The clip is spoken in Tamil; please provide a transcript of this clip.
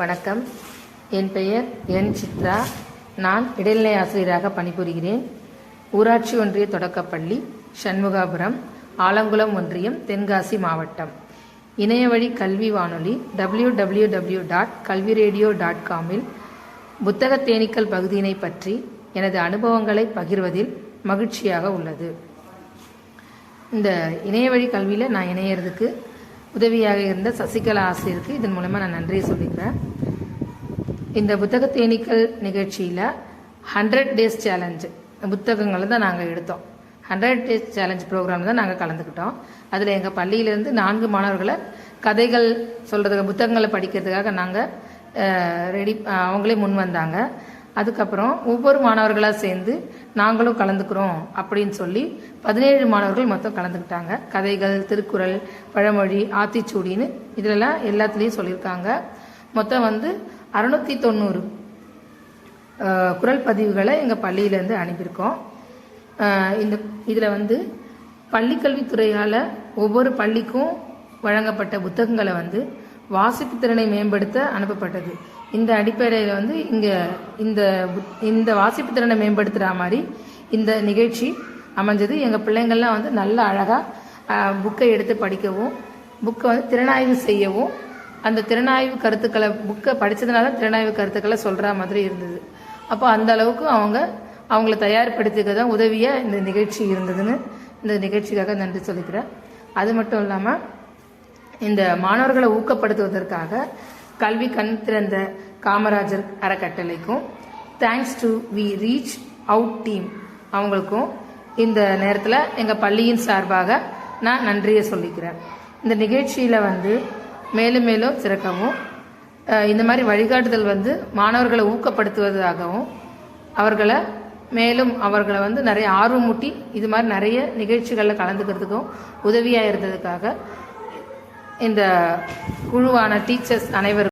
வணக்கம். என் பெயர் என் சித்ரா. நான் இடைநிலை ஆசிரியராக பணிபுரிகிறேன். ஊராட்சி ஒன்றிய தொடக்கப்பள்ளி சண்முகாபுரம் ஆலங்குளம் ஒன்றியம் தென்காசி மாவட்டம். இணையவழி கல்வி வானொலி டபிள்யூ டபிள்யூ டபிள்யூ டாட் கல்வி ரேடியோ டாட் காமில் புத்தக தேனீக்கள் பகுதியினை பற்றி எனது அனுபவங்களை பகிர்வதில் மகிழ்ச்சியாக உள்ளது. இந்த இணையவழி கல்வியில் நான் இணையறதுக்கு உதவியாக இருந்த சசிகலா ஆசிரியருக்கு இதன் மூலமாக நான் நன்றியை சொல்லிக்கிறேன். இந்த புத்தக தேனீக்கள் நிகழ்ச்சியில் ஹண்ட்ரட் டேஸ் சேலஞ்சு புத்தகங்களை தான் நாங்கள் எடுத்தோம். ஹண்ட்ரட் டேஸ் சேலஞ்ச் ப்ரோக்ராம் தான் நாங்கள் கலந்துக்கிட்டோம். அதில் எங்கள் பள்ளியிலேருந்து நான்கு மாணவர்களை கதைகள் சொல்கிறதுக்கு புத்தகங்களை படிக்கிறதுக்காக நாங்கள் ரெடி அவங்களே முன் வந்தாங்க. அதுக்கப்புறம் ஒவ்வொரு மாணவர்களாக சேர்ந்து நாங்களும் கலந்துக்கிறோம் அப்படின்னு சொல்லி பதினேழு மாணவர்கள் மொத்தம் கலந்துக்கிட்டாங்க. கதைகள் திருக்குறள் பழமொழி ஆத்திச்சூடின்னு இதிலெல்லாம் எல்லாத்துலேயும் சொல்லியிருக்காங்க. மொத்தம் வந்து அறுநூத்தி தொண்ணூறு குரல் பதிவுகளை எங்கள் பள்ளியிலேருந்து அனுப்பியிருக்கோம். இந்த இதில் வந்து பள்ளிக்கல்வித்துறையால் ஒவ்வொரு பள்ளிக்கும் வழங்கப்பட்ட புத்தகங்களை வந்து வாசிப்பு திறனை மேம்படுத்த அனுப்பப்பட்டது. இந்த அடிப்படையில் வந்து இங்கே இந்த இந்த வாசிப்பு திறனை மேம்படுத்துகிற மாதிரி இந்த நிகழ்ச்சி அமைஞ்சது. எங்கள் பிள்ளைங்கள்லாம் வந்து நல்ல அழகாக புக்கை எடுத்து படிக்கவும் புக்கை வந்து திறனாய்வு செய்யவும் அந்த திறனாய்வு கருத்துக்களை புக்கை படித்ததுனால திறனாய்வு கருத்துக்களை சொல்கிற மாதிரி இருந்தது. அப்போ அந்த அளவுக்கு அவங்க அவங்கள தயார்படுத்திக்க தான் உதவியாக இந்த நிகழ்ச்சி இருந்ததுன்னு இந்த நிகழ்ச்சிக்காக நன்றி சொல்லிக்கிறேன். அது மட்டும் இல்லாமல் இந்த மாணவர்களை ஊக்கப்படுத்துவதற்காக கல்வி கண் திறந்த Kamarajar அறக்கட்டளைக்கும் thanks to we reach out team அவங்களுக்கும் இந்த நேரத்தில் எங்கள் பள்ளியின் சார்பாக நான் நன்றியை சொல்லிக்கிறேன். இந்த நிகழ்ச்சியில் வந்து மேலும் மேலும் சிறக்கவும் இந்த மாதிரி வழிகாட்டுதல் வந்து மாணவர்களை ஊக்கப்படுத்துவதாகவும் அவர்களை மேலும் அவர்களை வந்து நிறைய ஆர்வமூட்டி இது மாதிரி நிறைய நிகழ்ச்சிகளில் கலந்துக்கிறதுக்கும் உதவியாக இருந்ததுக்காக இந்த குழுவான டீச்சர்ஸ் அனைவரும்